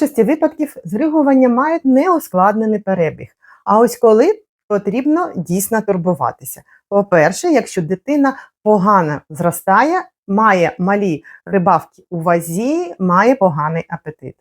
більшості випадків зригування мають неускладнений перебіг. А ось коли потрібно дійсно турбуватися. По-перше, якщо дитина погано зростає, має малі рибавки у вазі, має поганий апетит.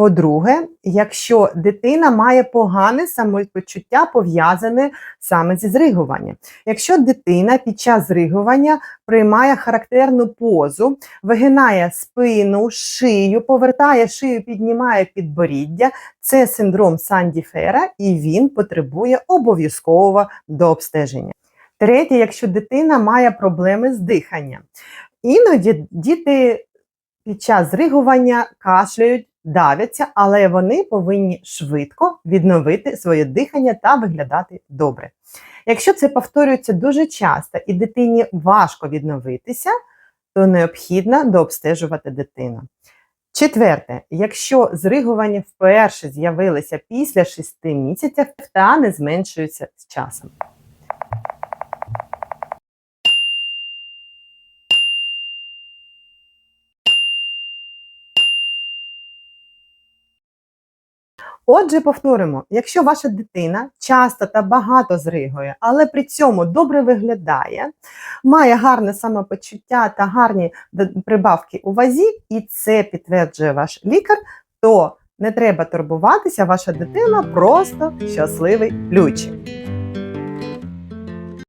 По-друге, якщо дитина має погане самопочуття, пов'язане саме зі зригуванням. Якщо дитина під час зригування приймає характерну позу, вигинає спину, шию, повертає шию, піднімає підборіддя, це синдром Санді-Фера, і він потребує обов'язкового до обстеження. Третє, якщо дитина має проблеми з диханням. Іноді діти під час зригування кашляють, давяться, але вони повинні швидко відновити своє дихання та виглядати добре. Якщо це повторюється дуже часто і дитині важко відновитися, то необхідно дообстежувати дитину. Четверте, якщо зригування вперше з'явилося після 6 місяців та не зменшується з часом. Отже, повторимо: якщо ваша дитина часто та багато зригує, але при цьому добре виглядає, має гарне самопочуття та гарні прибавки у вазі, і це підтверджує ваш лікар, то не треба турбуватися, ваша дитина просто щасливий ключик.